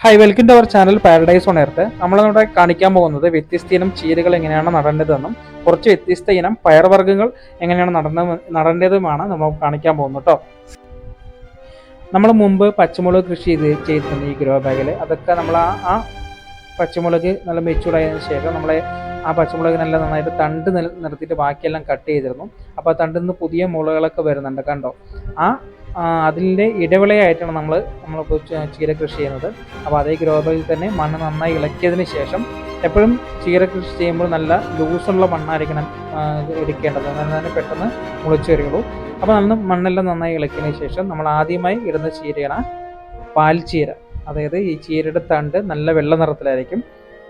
Hi welcome to our channel paradise on earth നമ്മൾ കാണിക്കാൻ പോകുന്നത് വ്യത്യസ്ത ഇനം ചീരകൾ എങ്ങനെയാണ് നടേണ്ടതെന്നും കുറച്ച് വ്യത്യസ്ത ഇനം പയർവർഗങ്ങൾ എങ്ങനെയാണ് നടന്ന നടേണ്ടതുമാണ് നമ്മൾ കാണിക്കാൻ പോകുന്നത് കേട്ടോ നമ്മൾ മുമ്പ് പച്ചമുളക് കൃഷി ചെയ്ത് ചെയ്തിട്ടുണ്ട് ഈ ഗ്രോ ബാഗിൽ അതൊക്കെ നമ്മൾ ആ ആ പച്ചമുളക് നല്ല മെച്ചൂർഡായതിനു ശേഷം നമ്മളെ ആ പച്ചമുളക് നല്ല നന്നായിട്ട് തണ്ട് നിർത്തിയിട്ട് ബാക്കിയെല്ലാം കട്ട് ചെയ്തിരുന്നു. അപ്പോൾ ആ തണ്ടിൽ നിന്ന് പുതിയ മുളകളൊക്കെ വരുന്നുണ്ട് കണ്ടോ? ആ, അതിന്റെ ഇടവിളയായിട്ടാണ് നമ്മൾ നമ്മളിപ്പോൾ ചീര കൃഷി ചെയ്യുന്നത്. അപ്പോൾ അതേ ഗ്രോ ബാഗിൽ തന്നെ മണ്ണ് നന്നായി ഇളക്കിയതിന് ശേഷം എപ്പോഴും ചീര കൃഷി ചെയ്യുമ്പോൾ നല്ല ലൂസുള്ള മണ്ണായിരിക്കണം എടുക്കേണ്ടത്. എന്നാൽ തന്നെ പെട്ടെന്ന് മുളച്ചു വരികയുള്ളൂ. അപ്പോൾ നല്ല മണ്ണെല്ലാം നന്നായി ഇളക്കിയതിന് ശേഷം നമ്മൾ ആദ്യമായി ഇടുന്ന ചീരയാണ് പാൽച്ചീര അതായത് ഈ ചീരയുടെ തണ്ട് നല്ല വെള്ള നിറത്തിലായിരിക്കും.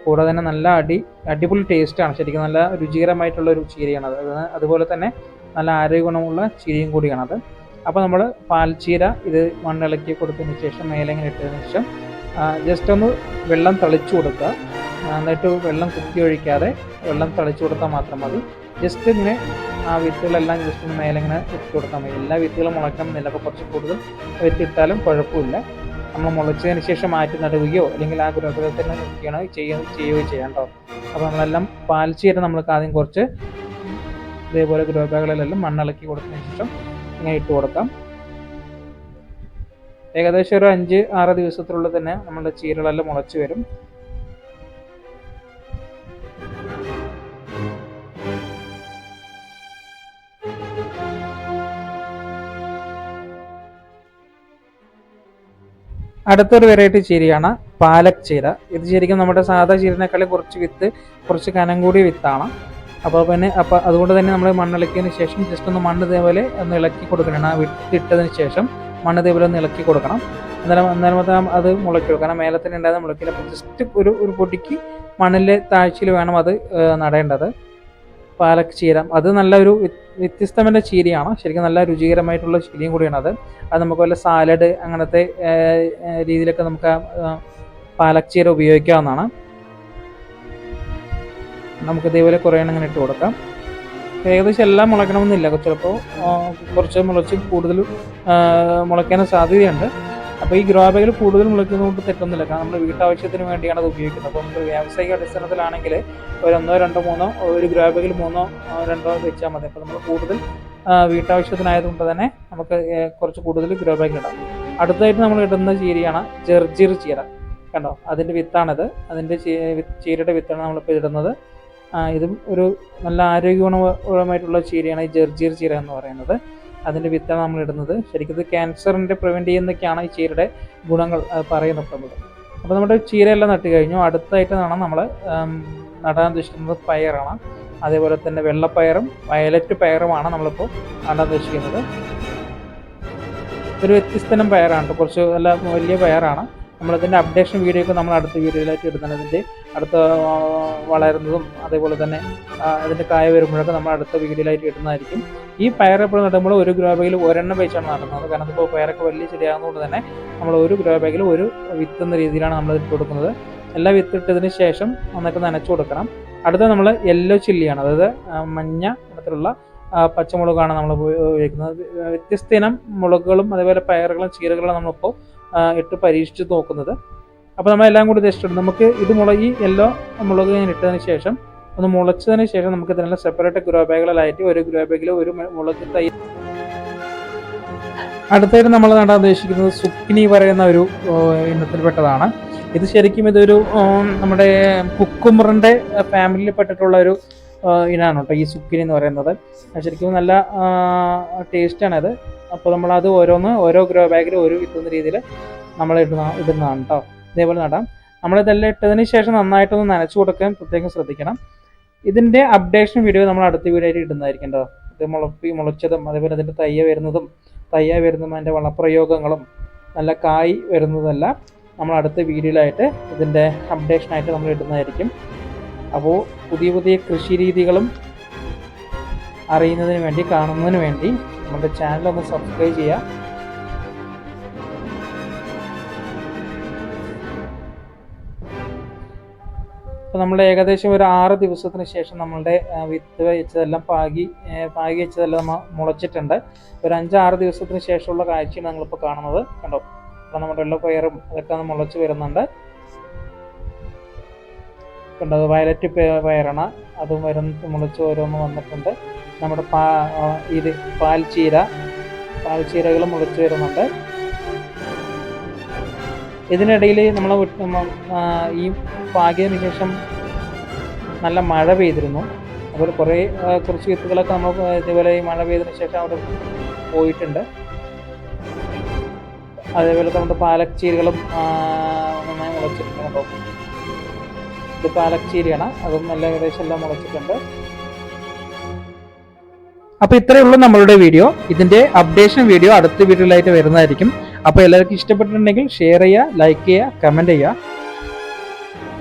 കൂടാതെ തന്നെ നല്ല അടി അടിപൊളി ടേസ്റ്റാണ് ശരിക്കും നല്ല രുചികരമായിട്ടുള്ള ഒരു ചീരയാണത്. അത് അത് അതുപോലെ തന്നെ നല്ല ആരോഗ്യഗുണമുള്ള ചീരയും കൂടിയാണത്. അപ്പോൾ നമ്മൾ പാൽച്ചീര ഇത് മണ്ണിളക്കി കൊടുത്തതിന് ശേഷം മേലെങ്ങനെ ഇട്ടതിന് ശേഷം ജസ്റ്റ് ഒന്ന് വെള്ളം തളിച്ചു കൊടുക്കുക. എന്നിട്ട് വെള്ളം കുത്തി ഒഴിക്കാതെ വെള്ളം തളിച്ചു കൊടുത്താൽ മാത്രം മതി. ജസ്റ്റ് ഇങ്ങനെ ആ വിത്തുകളെല്ലാം ജസ്റ്റ് ഒന്ന് മേലെ ഇട്ട് കൊടുത്താൽ മതി. എല്ലാ വിത്തുകളും മുളയ്ക്കണമെന്നില്ല. അപ്പോൾ കുറച്ച് കൂടുതൽ വിത്തിട്ടാലും കുഴപ്പമില്ല. നമ്മൾ മുളച്ചതിന് ശേഷം മാറ്റി നടുകയോ അല്ലെങ്കിൽ ആ ഗൃഹത്തിൽ നിൽക്കുകയാണോ ചെയ്യുക ചെയ്യുകയോ ചെയ്യാം അപ്പോൾ നമ്മളെല്ലാം പാൽച്ചീര നമ്മൾക്ക് ആദ്യം കുറച്ച് ഇതേപോലെ ഗ്രോ മണ്ണിളക്കി കൊടുത്തതിന് ശേഷം ഇങ്ങനെ ഇട്ട് കൊടുക്കാം. ഏകദേശം ഒരു അഞ്ച് ആറ് ദിവസത്തിനുള്ളിൽ തന്നെ നമ്മുടെ ചീരകളെല്ലാം മുളച്ച് വരും. അടുത്തൊരു വെറൈറ്റി ചീരയാണ് പാലക് ചീര. ഇത് ശരിക്കും നമ്മുടെ സാധാ ചീരനേക്കാളും കുറച്ച് വിത്ത് കുറച്ച് കനം കൂടിയ വിത്താണ്. അപ്പോൾ പിന്നെ അപ്പോൾ അതുകൊണ്ട് തന്നെ നമ്മൾ മണ്ണിളക്കിയതിന് ശേഷം ജസ്റ്റ് ഒന്ന് മണ്ണ് ഇതേപോലെ ഒന്ന് ഇളക്കി കൊടുക്കണം. ആ വിട്ടിട്ടതിന് ശേഷം മണ്ണ് ഇതേപോലെ ഒന്ന് ഇളക്കി കൊടുക്കണം. എന്നാലും എന്നാലും അത് അത് മുളയ്ക്കുള്ളൂ കാരണം മേലെ തന്നെ ഉണ്ടായത് മുളയ്ക്കില്ല അപ്പോൾ ജസ്റ്റ് ഒരു ഒരു പൊടിക്ക് മണ്ണിലെ താഴ്ചയിൽ വേണം അത് നടേണ്ടത്. പാലക് ചീര അത് നല്ലൊരു വ്യ- വ്യത്യസ്തമായ ചീരയാണ്. ശരിക്കും നല്ല രുചികരമായിട്ടുള്ള ചീരയും കൂടിയാണ് അത്. അത് നമുക്ക് വല്ല സാലഡ് അങ്ങനത്തെ രീതിയിലൊക്കെ നമുക്ക് പാലക് ചീര ഉപയോഗിക്കാവുന്നതാണ്. നമുക്ക് ഇതേപോലെ കുറേ എണ്ണം ഇങ്ങനെ ഇട്ട് കൊടുക്കാം. ഏകദേശം എല്ലാം മുളയ്ക്കണമെന്നില്ല. ചിലപ്പോൾ കുറച്ച് മുളച്ച് കൂടുതൽ മുളയ്ക്കാൻ സാധ്യതയുണ്ട്. അപ്പോൾ ഈ ഗ്രോ ബാഗിൽ കൂടുതൽ മുളയ്ക്കുന്നതുകൊണ്ട് തെറ്റൊന്നുമില്ല. കാരണം നമ്മൾ വീട്ടാവശ്യത്തിന് വേണ്ടിയാണ് അത് ഉപയോഗിക്കുന്നത്. അപ്പോൾ നമ്മൾ വ്യാവസായിക അടിസ്ഥാനത്തിലാണെങ്കിൽ ഒരു ഒന്നോ രണ്ടോ മൂന്നോ ഒരു ഗ്രോ ബാഗിൽ മൂന്നോ രണ്ടോ വെച്ചാൽ മതി. അപ്പോൾ നമ്മൾ കൂടുതൽ വീട്ടാവശ്യത്തിനായതുകൊണ്ട് തന്നെ നമുക്ക് കുറച്ച് കൂടുതൽ ഗ്രോ ബാഗ് ഇടാം. അടുത്തതായിട്ട് നമ്മൾ ഇടുന്ന ചീരയാണ് ജെർജിർ ചീര. കണ്ടോ? അതിന്റെ വിത്താണിത്. അതിന്റെ ചീരയുടെ വിത്താണ് നമ്മളിപ്പോൾ ഇടുന്നത്. ഇതും ഒരു നല്ല ആരോഗ്യഗുണപരമായിട്ടുള്ള ചീരയാണ് ഈ ജെർജിർ ചീര എന്ന് പറയുന്നത്. അതിന്റെ വിത്താണ് നമ്മൾ ഇടുന്നത്. ശരിക്കും ഇത് ക്യാൻസറിന്റെ പ്രിവെന്റ് ചെയ്യുന്നൊക്കെയാണ് ഈ ചീരയുടെ ഗുണങ്ങൾ പറയുന്നുള്ളത് അപ്പോൾ നമ്മുടെ ചീരയെല്ലാം നട്ട് കഴിഞ്ഞു അടുത്തായിട്ടാണ് നമ്മൾ നടാൻ ഉദ്ദേശിക്കുന്നത് പയറാണ്. അതേപോലെ തന്നെ വെള്ളപ്പയറും വയലറ്റ് പയറുമാണ് നമ്മളിപ്പോൾ നടാൻ ഉദ്ദേശിക്കുന്നത്. ഇതൊരു വ്യത്യസ്തനം പയറാണ് കുറച്ച് നല്ല വലിയ പയറാണ്. നമ്മളിതിന്റെ അപ്ഡേഷൻ വീഡിയോ ഒക്കെ നമ്മൾ അടുത്ത വീഡിയോയിലായിട്ട് ഇടുന്നതാണ് അടുത്ത വളരുന്നതും അതേപോലെ തന്നെ അതിന്റെ കായ വരുമ്പോഴൊക്കെ നമ്മൾ അടുത്ത വീഡിയോയിലായിട്ട് ഇടുന്നതായിരിക്കും. ഈ പയർ എപ്പോഴും നടുമ്പോൾ ഒരു ഗ്രോ ബാഗിൽ ഒരെണ്ണം വെച്ചാണ് നടുന്നത്. കാരണം ഇപ്പോൾ പയറൊക്കെ വലിയ ചെടിയാകുന്നതുകൊണ്ട് തന്നെ നമ്മൾ ഒരു ഗ്രോ ബാഗിൽ ഒരു വിത്ത് എന്ന രീതിയിലാണ് നമ്മൾ ഇട്ട് കൊടുക്കുന്നത്. എല്ലാം വിത്ത് ഇട്ടതിന് ശേഷം നന്നൊക്കെ നനച്ചു കൊടുക്കണം. അടുത്ത നമ്മൾ യെല്ലോ ചില്ലിയാണ് അതായത് മഞ്ഞ നിറത്തിലുള്ള പച്ചമുളകാണ് നമ്മൾ ഉപയോഗിക്കുന്നത്. വ്യത്യസ്ത ഇനം മുളകുകളും അതേപോലെ പയറുകളും ചീരകളും നമ്മളിപ്പോൾ ഇട്ട് പരീക്ഷിച്ച് നോക്കുന്നത്. അപ്പോൾ നമ്മളെല്ലാം കൂടി ജസ്റ്റ് ഇടും നമുക്ക് ഇത് മുളക് ഈ യെല്ലോ മുളക് ഞാൻ ഇട്ടതിന് ശേഷം ഒന്ന് മുളച്ചതിന് ശേഷം നമുക്ക് ഇതിനെല്ലാം സെപ്പറേറ്റ് ഗ്രോ ബാഗുകളായിട്ട് ഒരു ഗ്രോ ബാഗിൽ ഒരു മുളക് തൈ അടുത്തായിട്ട് നമ്മൾ നടാൻ ഉദ്ദേശിക്കുന്നത് സുക്കിനി പറയുന്ന ഒരു ഇനത്തിൽപ്പെട്ടതാണ്. ഇത് ശരിക്കും ഇതൊരു നമ്മുടെ കുക്കുമറിന്റെ ഫാമിലിയിൽ പെട്ടിട്ടുള്ള ഒരു ഇനാണ് കേട്ടോ ഈ സുക്കിനി എന്ന് പറയുന്നത്. ശരിക്കും നല്ല ടേസ്റ്റാണത് അപ്പോൾ നമ്മൾ അത് ഓരോന്ന് ഓരോ ഗ്രോ ബാഗിൽ ഓരോ വിത്തുന്ന രീതിയിൽ നമ്മൾ ഇടുന്ന ഇടുന്നതാണ് കേട്ടോ ഇതേപോലെ നടാം. നമ്മളിതെല്ലാം ഇട്ടതിന് ശേഷം നന്നായിട്ടൊന്ന് നനച്ചു കൊടുക്കാൻ പ്രത്യേകം ശ്രദ്ധിക്കണം. ഇതിന്റെ അപ്ഡേഷൻ വീഡിയോ നമ്മൾ അടുത്ത വീഡിയോ ആയിട്ട് ഇടുന്നതായിരിക്കും കേട്ടോ ഇത് മുളപ്പി മുളച്ചതും അതേപോലെ അതിന്റെ തയ്യ വരുന്നതും തയ്യ വരുന്നതും അതിന്റെ വളപ്രയോഗങ്ങളും നല്ല കായ് വരുന്നതെല്ലാം നമ്മൾ അടുത്ത വീഡിയോയിലായിട്ട് ഇതിന്റെ അപ്ഡേഷനായിട്ട് നമ്മൾ ഇടുന്നതായിരിക്കും. അപ്പോൾ പുതിയ പുതിയ കൃഷി രീതികളും അറിയുന്നതിന് വേണ്ടി കാണുന്നതിന് വേണ്ടി നമ്മുടെ ചാനൽ ഒന്ന് സബ്സ്ക്രൈബ് ചെയ്യുക അപ്പോൾ നമ്മൾ ഏകദേശം ഒരു ആറ് ദിവസത്തിന് ശേഷം നമ്മളുടെ വിത്ത് വെച്ചതെല്ലാം പാകി പാകി വെച്ചതെല്ലാം നമ്മൾ മുളച്ചിട്ടുണ്ട്. ഒരു അഞ്ചാറ് ദിവസത്തിന് ശേഷമുള്ള കാഴ്ചയാണ് നിങ്ങളിപ്പോൾ കാണുന്നത്. കണ്ടോ? അപ്പോൾ നമ്മുടെ എല്ലാ പയറും അതൊക്കെ മുളച്ച് വരുന്നുണ്ട്. കണ്ടത് വയലറ്റ് പയറാണ്. അതും വരുന്ന മുളച്ച് ഓരോന്ന് വന്നിട്ടുണ്ട്. നമ്മുടെ പാ ഇത് പാൽച്ചീര പാൽച്ചീരകൾ മുളച്ച് വരുന്നുണ്ട്. ഇതിനിടയിൽ നമ്മൾ ഈ പാകിയതിന് ശേഷം നല്ല മഴ പെയ്തിരുന്നു. അതുപോലെ കുറേ കുറച്ച് വിത്തുകളൊക്കെ നമ്മൾ ഇതുപോലെ ഈ മഴ പെയ്തതിന് ശേഷം അവിടെ പോയിട്ടുണ്ട്. അതേപോലെ നമ്മുടെ പാലക്ചീരകളും നന്നായി മുളച്ചിട്ടുണ്ട്. കേട്ടോ ഇത് പാലക്ചീരയാണ് അതും നല്ല ഏകദേശം എല്ലാം മുളച്ചിട്ടുണ്ട്. അപ്പൊ ഇത്രയേ ഉള്ളൂ നമ്മളുടെ വീഡിയോ. ഇതിന്റെ അപ്ഡേഷൻ വീഡിയോ അടുത്ത വീഡിയോയിലായിട്ട് വരുന്നതായിരിക്കും. അപ്പൊ എല്ലാവർക്കും ഇഷ്ടപ്പെട്ടിട്ടുണ്ടെങ്കിൽ ഷെയർ ചെയ്യുക ലൈക്ക് ചെയ്യുക കമന്റ് ചെയ്യുക.